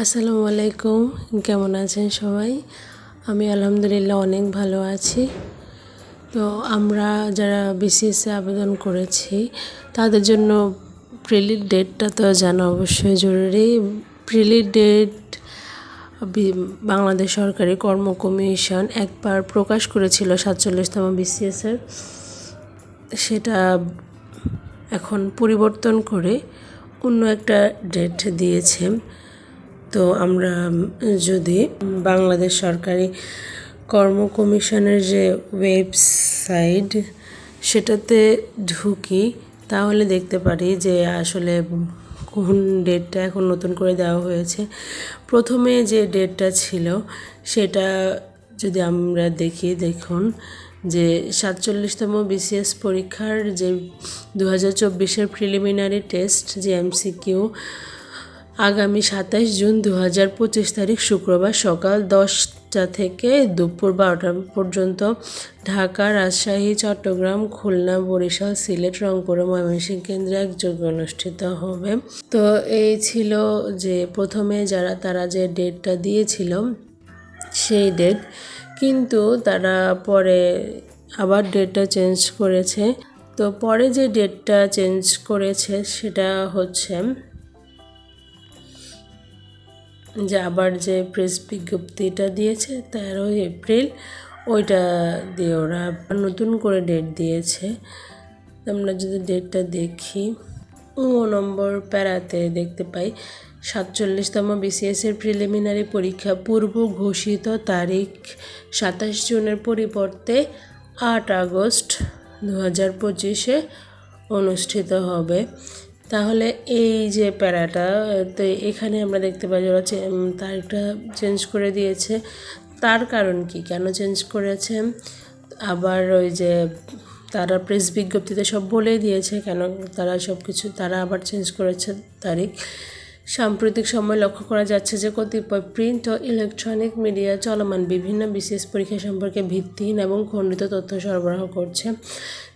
আসসালামু আলাইকুম, কেমন আছেন সবাই? আমি আলহামদুলিল্লাহ অনেক ভালো আছি। তো আমরা যারা বিসিএসে আবেদন করেছি, তাদের জন্য প্রিলির ডেটটা তো জানা অবশ্যই জরুরি। প্রিলির ডেট বাংলাদেশ সরকারি কর্ম কমিশন একবার প্রকাশ করেছিল সাতচল্লিশতম বিসিএসের সেটা এখন পরিবর্তন করে অন্য একটা ডেট দিয়েছে। তো আমরা যদি বাংলাদেশ সরকারি কর্ম কমিশনের যে ওয়েবসাইট সেটাতে ঢুকি, তাহলে দেখতে পারি যে আসলে কোন ডেটটা এখন নতুন করে দেওয়া হয়েছে। প্রথমে যে ডেটটা ছিল, সেটা যদি আমরা দেখি, দেখুন যে সাতচল্লিশতম বিসিএস পরীক্ষার যে দু হাজার চব্বিশের প্রিলিমিনারি টেস্ট যে এমসিকিউ আগামী সাতাশ জুন দু হাজার পঁচিশ তারিখ শুক্রবার সকাল দশটা থেকে দুপুর বারোটা পর্যন্ত ঢাকা, রাজশাহী, চট্টগ্রাম, খুলনা, বরিশাল, সিলেট, রংপুর ময়মনসিংহ কেন্দ্রে এক একযোগে অনুষ্ঠিত হবে। তো এই ছিল যে প্রথমে যারা, তারা যে ডেটটা দিয়েছিল সেই ডেট। কিন্তু তারা পরে আবার ডেটটা চেঞ্জ করেছে। তো পরে যে ডেটটা চেঞ্জ করেছে সেটা হচ্ছে যে আবার যে প্রেস বিজ্ঞপ্তিটা দিয়েছে তেরোই এপ্রিল, ওইটা দিয়ে ওরা নতুন করে ডেট দিয়েছে। আমরা যদি ডেটটা দেখি, ও নম্বর প্যারাতে দেখতে পাই, সাতচল্লিশতম বিসিএসের প্রিলিমিনারি পরীক্ষা পূর্ব ঘোষিত তারিখ সাতাশ জুনের পরিবর্তে আট আগস্ট দু হাজার পঁচিশে অনুষ্ঠিত হবে। তাহলে এই যে প্যারাটা, তো এখানে আমরা দেখতে পাই ওরা তারিখটা চেঞ্জ করে দিয়েছে। তার কারণ কি? কেন চেঞ্জ করেছে? আবার ওই যে তারা প্রেস বিজ্ঞপ্তিতে সব বলে দিয়েছে কেন তারা সব কিছু তারা আবার চেঞ্জ করেছে তারিখ। সাম্প্রতিক সময় লক্ষ্য করা যাচ্ছে যে কতিপয় প্রিন্ট ও ইলেকট্রনিক মিডিয়া চলমান বিভিন্ন বিশেষ পরীক্ষা সম্পর্কে ভিত্তিহীন এবং খণ্ডিত তথ্য সরবরাহ করছে,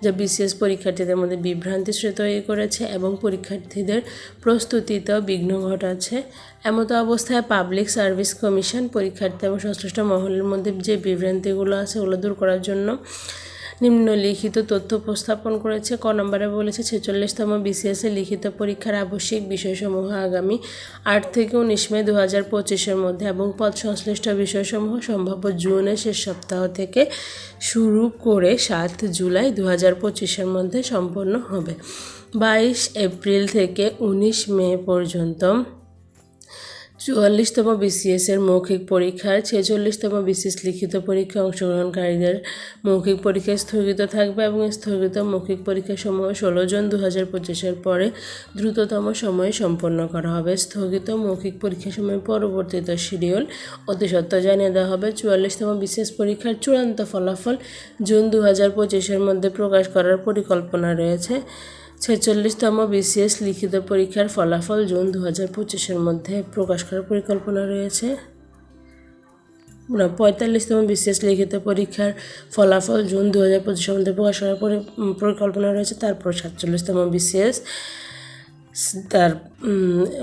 যা বিশেষ পরীক্ষার্থীদের মধ্যে বিভ্রান্তি তৈরি করেছে এবং পরীক্ষার্থীদের প্রস্তুতিতেও বিঘ্ন ঘটাচ্ছে। এমতো অবস্থায় পাবলিক সার্ভিস কমিশন পরীক্ষার্থী এবং সংশ্লিষ্ট মহলের মধ্যে যে বিভ্রান্তিগুলো আছে, ওগুলো দূর করার জন্য নিম্নলিখিত তথ্য উপস্থাপন করেছে, ক নম্বরে বলেছে, ছেচল্লিশতম বিসিএসের লিখিত পরীক্ষার আবশ্যিক বিষয়সমূহ আগামী আট থেকে উনিশ মে দু হাজার পঁচিশের মধ্যে এবং পদ সংশ্লিষ্ট বিষয়সমূহ সম্ভাব্য জুনের শেষ সপ্তাহ থেকে শুরু করে সাত জুলাই দু হাজার পঁচিশের মধ্যে সম্পন্ন হবে। বাইশ এপ্রিল থেকে উনিশ মে পর্যন্ত চুয়াল্লিশতম বিসিএসের মৌখিক পরীক্ষার ছেচল্লিশতম বিসিএস লিখিত পরীক্ষা অংশগ্রহণকারীদের মৌখিক পরীক্ষা স্থগিত থাকবে এবং স্থগিত মৌখিক পরীক্ষা সমূহ ষোলো জুন দু হাজার পঁচিশের পরে দ্রুততম সময়ে সম্পন্ন করা হবে। স্থগিত মৌখিক পরীক্ষা সময় পরবর্তীত শিডিউল অতি সত্ত্বর জানিয়ে দেওয়া হবে, চুয়াল্লিশতম বিসিএস পরীক্ষার চূড়ান্ত ফলাফল জুন দু হাজার পঁচিশের মধ্যে প্রকাশ করার পরিকল্পনা রয়েছে। ছেচল্লিশতম বিসিএস লিখিত পরীক্ষার ফলাফল জুন দু হাজার পঁচিশের মধ্যে প্রকাশ করার পরিকল্পনা রয়েছে। পঁয়তাল্লিশতম বিসিএস লিখিত পরীক্ষার ফলাফল জুন দু হাজার পঁচিশের মধ্যে প্রকাশ করার পরিকল্পনা রয়েছে, তারপর সাতচল্লিশতম বিসিএস, তার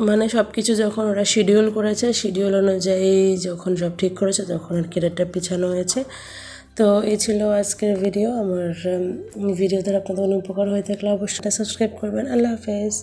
মানে সব কিছু যখন ওরা শিডিউল করেছে শিডিউল অনুযায়ী যখন সব ঠিক করেছে, তখন আর কি পিছানো হয়েছে। তো এই ছিল আজকের ভিডিও আমার ভিডিও দ্বারা আপনাদের কোনো উপকার হয়ে থাকলে অবশ্যই সাবস্ক্রাইব করবেন। আল্লাহ হাফেজ।